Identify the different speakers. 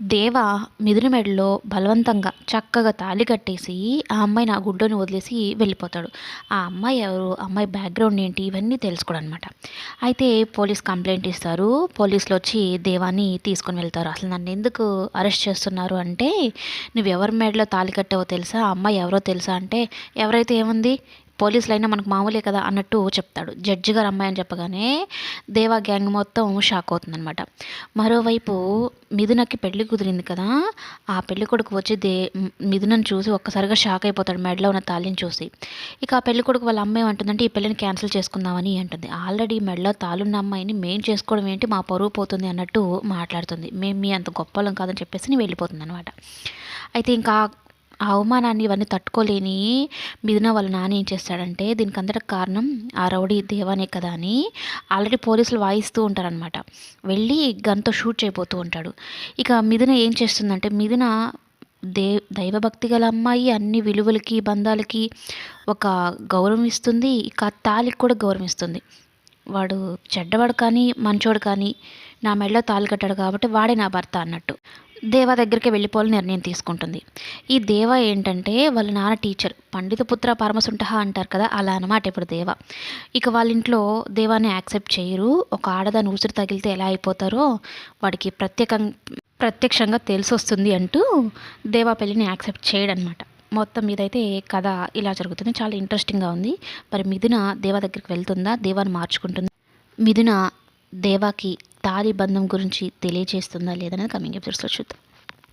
Speaker 1: దేవ మిథున మెడలో బలవంతంగా చక్కగా తాళి కట్టేసి ఆ అమ్మాయిని ఆ గుడ్డను వదిలేసి వెళ్ళిపోతాడు. ఆ అమ్మాయి ఎవరు? అమ్మాయి బ్యాక్గ్రౌండ్ ఏంటి? ఇవన్నీ తెలుసుకోవడం అనమాట అయితే పోలీస్ కంప్లైంట్ ఇస్తారు. పోలీసులు వచ్చి దేవాన్ని తీసుకొని వెళ్తారు. అసలు నన్ను ఎందుకు అరెస్ట్ చేస్తున్నారు అంటే నువ్వు ఎవరి మెడలో తాళి కట్టావో తెలుసా? అమ్మాయి ఎవరో తెలుసా అంటే ఎవరైతే ఏముంది? పోలీసులు అయినా మనకు మామూలే కదా అన్నట్టు చెప్తాడు. జడ్జి గారు అమ్మాయి అని చెప్పగానే దేవా గ్యాంగ్ మొత్తం షాక్ అవుతుందనమాట మరోవైపు మిథునకి పెళ్ళి కుదిరింది కదా ఆ పెళ్ళి కొడుకు వచ్చి దే మిథునని చూసి ఒక్కసారిగా షాక్ అయిపోతాడు మెడలో ఉన్న తాళిని చూసి. ఇక ఆ పెళ్ళి కొడుకు వాళ్ళ అమ్మాయి అంటుందంటే ఈ పెళ్ళిని క్యాన్సిల్ చేసుకుందామని అంటుంది. ఆల్రెడీ మెడలో తాళున్న అమ్మాయిని మేం చేసుకోవడం ఏంటి? మా పరువు పోతుంది అన్నట్టు మాట్లాడుతుంది. మేము మీ అంత గొప్పలం కాదని చెప్పేసి వెళ్ళిపోతుంది అనమాట అయితే ఇంకా ఆ అవమానాన్ని ఇవన్నీ తట్టుకోలేని మిథున వాళ్ళ నాన్న ఏం చేస్తాడంటే దీనికి అందరికి కారణం ఆ రౌడీ దేవానే కదా అని ఆల్రెడీ పోలీసులు వాయిస్తూ ఉంటారనమాట వెళ్ళి గన్తో షూట్ చేయబోతూ ఉంటాడు. ఇక మిథున ఏం చేస్తుందంటే మిథున దే దైవభక్తి గల అమ్మాయి అన్ని విలువలకి బంధాలకి ఒక గౌరవం ఇస్తుంది. ఇక తాలికి కూడా గౌరవిస్తుంది వాడు చెడ్డవాడు కానీ మంచోడు కానీ నా మెడలో తాళి కట్టాడు కాబట్టి వాడే నా భర్త అన్నట్టు. దేవా దగ్గరికి వెళ్ళిపోవాలని నిర్ణయం తీసుకుంటుంది. ఈ దేవ ఏంటంటే వాళ్ళ నాన్న టీచర్. పండిత పుత్ర పరమసుంటహ అంటారు కదా అలా అనమాట ఇప్పుడు దేవ. ఇక వాళ్ళ ఇంట్లో దేవాన్ని యాక్సెప్ట్ చేయరు. ఒక ఆడదాని ఊసిరి తగిలితే ఎలా అయిపోతారో వాడికి ప్రత్యేకం ప్రత్యక్షంగా తెలిసి వస్తుంది అంటూ దేవా పెళ్ళిని యాక్సెప్ట్ చేయడనమాట మొత్తం మీదైతే కథ ఇలా జరుగుతుంది. చాలా ఇంట్రెస్టింగ్గా ఉంది. మరి మిథున దేవా దగ్గరికి వెళ్తుందా? దేవాన్ని మార్చుకుంటుందా? మిథున దేవాకి తాలిబంధం గురించి తెలియజేస్తుందా లేదనేది కమింగ్ ఎపిసోడ్స్లో చూద్దాం.